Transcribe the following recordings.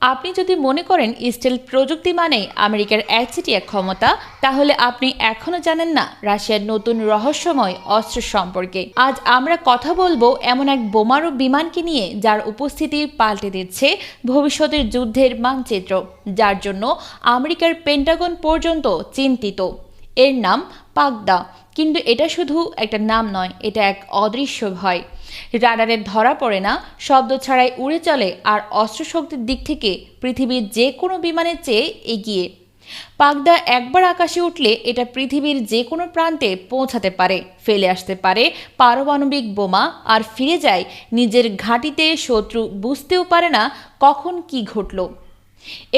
আপনি যদি মনে করেন স্টিল প্রযুক্তি মানে আমেরিকার একচেটিয়া ক্ষমতা, তাহলে আপনি এখনও জানেন না রাশিয়ার নতুন রহস্যময় অস্ত্র সম্পর্কে। আজ আমরা কথা বলব এমন এক বোমারু বিমানকে নিয়ে যার উপস্থিতি পাল্টে দিচ্ছে ভবিষ্যতের যুদ্ধের মানচিত্র, যার জন্য আমেরিকার পেন্টাগন পর্যন্ত চিন্তিত। এর নাম পাগদা, কিন্তু এটা শুধু একটা নাম নয়, এটা এক অদৃশ্য ভয়। রাডারে ধরা পড়ে না, শব্দ ছাড়াই উড়ে চলে আর অস্ত্রশক্তির দিক থেকে পৃথিবীর যে কোনো বিমানের চেয়ে এগিয়ে। পাগদা একবার আকাশে উঠলে এটা পৃথিবীর যে কোনো প্রান্তে পৌঁছাতে পারে, ফেলে আসতে পারে পারমাণবিক বোমা আর ফিরে যায় নিজের ঘাঁটিতে শত্রু বুঝতেও পারে না কখন কি ঘটলো।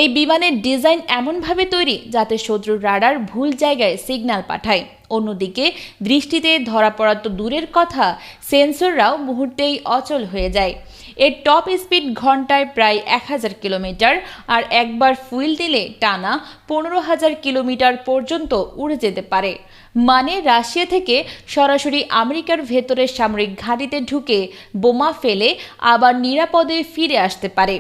এই বিমানের ডিজাইন এমনভাবে তৈরি যাতে শত্রুর রাডার ভুল জায়গায় সিগন্যাল পাঠায়। অন্যদিকে, দৃষ্টিতে ধরা পড়া তো দূরের কথা, সেন্সররাও মুহূর্তেই অচল হয়ে যায়। এর টপ স্পিড ঘন্টায় প্রায় এক হাজার কিলোমিটার আর একবার ফুয়েল দিলে টানা পনেরো হাজার কিলোমিটার পর্যন্ত উড়ে যেতে পারে। মানে রাশিয়া থেকে সরাসরি আমেরিকার ভেতরের সামরিক ঘাঁটিতে ঢুকে বোমা ফেলে আবার নিরাপদে ফিরে আসতে পারে।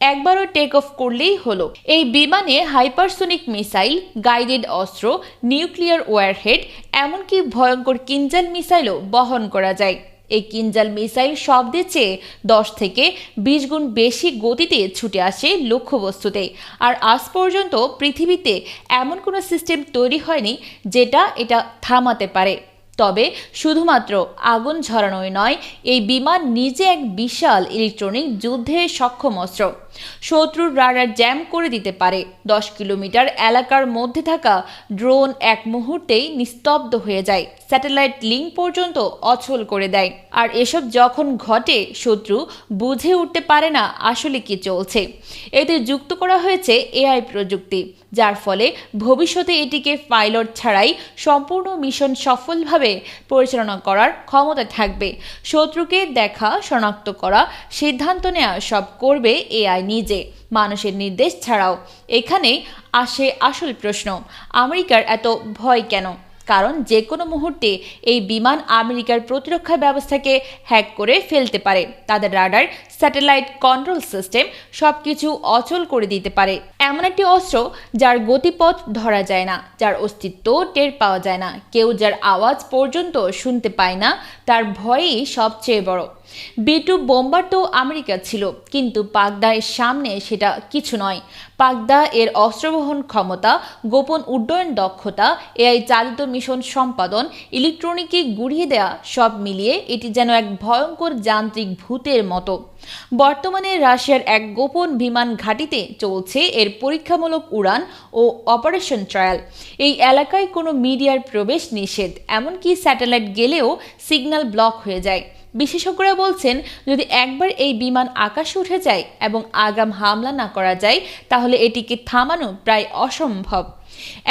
একবারও টেক অফ করলেই হলো। এই বিমানে হাইপারসোনিক মিসাইল গাইডেড অস্ত্র নিউক্লিয়ার ওয়ারহেড এমনকি ভয়ঙ্কর কিঞ্জাল মিসাইলও বহন করা যায়। এই কিঞ্জাল মিসাইল শব্দের চেয়ে দশ থেকে বিশ গুণ বেশি গতিতে ছুটে আসে লক্ষ্যবস্তুতে। আর আজ পর্যন্ত পৃথিবীতে এমন কোনো সিস্টেম তৈরি হয়নি যেটা এটা থামাতে পারে। তবে শুধুমাত্র আগুন ঝরানোই নয়, এই বিমান নিজে এক বিশাল ইলেকট্রনিক যুদ্ধে সক্ষম অস্ত্র। শত্রুর রাডার জ্যাম করে দিতে পারে। দশ কিলোমিটার এলাকার মধ্যে থাকা ড্রোন এক মুহূর্তেই নিস্তব্ধ হয়ে যায়। স্যাটেলাইট লিঙ্ক পর্যন্ত অচল করে দেয়। আর এসব যখন ঘটে, শত্রু বুঝে উঠতে পারে না আসলে কি চলছে। এতে যুক্ত করা হয়েছে এআই প্রযুক্তি, যার ফলে ভবিষ্যতে এটিকে পাইলট ছাড়াই সম্পূর্ণ মিশন সফলভাবে পরিচালনা করার ক্ষমতা থাকবে। শত্রুকে দেখা, শনাক্ত করা, সিদ্ধান্ত নেওয়া সব করবে এআই নিজে, মানুষের নির্দেশ ছাড়াও। এখানেই আসে আসল প্রশ্ন, আমেরিকার এত ভয় কেন? কারণ যে কোনো মুহূর্তে এই বিমান আমেরিকার প্রতিরক্ষা ব্যবস্থাকে হ্যাক করে ফেলতে পারে। তাদের রাডার, স্যাটেলাইট কন্ট্রোল সিস্টেম সব কিছু অচল করে দিতে পারে। এমন একটি অস্ত্র যার গতিপথ ধরা যায় না, যার অস্তিত্ব টের পাওয়া যায় না। কেউ যার আওয়াজ পর্যন্ত শুনতে পায় না, তার ভয়ই সবচেয়ে বড়। বিটু বোম্বার তো আমেরিকা ছিল, কিন্তু পাগদায়ের সামনে সেটা কিছু নয়। পাগদা এর অস্ত্রবহন ক্ষমতা, গোপন উড্ডয়ন দক্ষতা, এআই চালিত মিশন সম্পাদন ইলেকট্রনিকে গুড়িয়ে দেয়া, সব মিলিয়ে এটি যেন এক ভয়ঙ্কর যান্ত্রিক ভূতের মতো। বর্তমানে রাশিয়ার এক গোপন বিমান ঘাঁটিতে চলছে এর পরীক্ষামূলক উড়ান ও অপারেশন ট্রায়াল। এই এলাকায় কোনো মিডিয়ার প্রবেশ নিষেধ, এমনকি স্যাটেলাইট গেলেও সিগন্যাল ব্লক হয়ে যায়। বিশেষজ্ঞরা বলছেন, যদি একবার এই বিমান আকাশে উঠে যায় এবং আগাম হামলা না করা যায়, তাহলে এটিকে থামানো প্রায় অসম্ভব।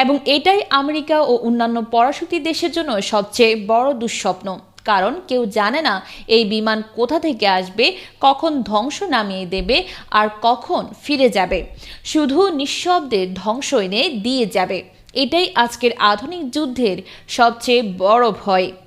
এবং এটাই আমেরিকা ও অন্যান্য পরাশক্তি দেশের জন্য সবচেয়ে বড় দুঃস্বপ্ন। কারণ কেউ জানে না এই বিমান কোথা থেকে আসবে, কখন ধ্বংস নামিয়ে দেবে আর কখন ফিরে যাবে। শুধু নিঃশব্দে ধ্বংস এনে দিয়ে যাবে। এটাই আজকের আধুনিক যুদ্ধের সবচেয়ে বড় ভয়।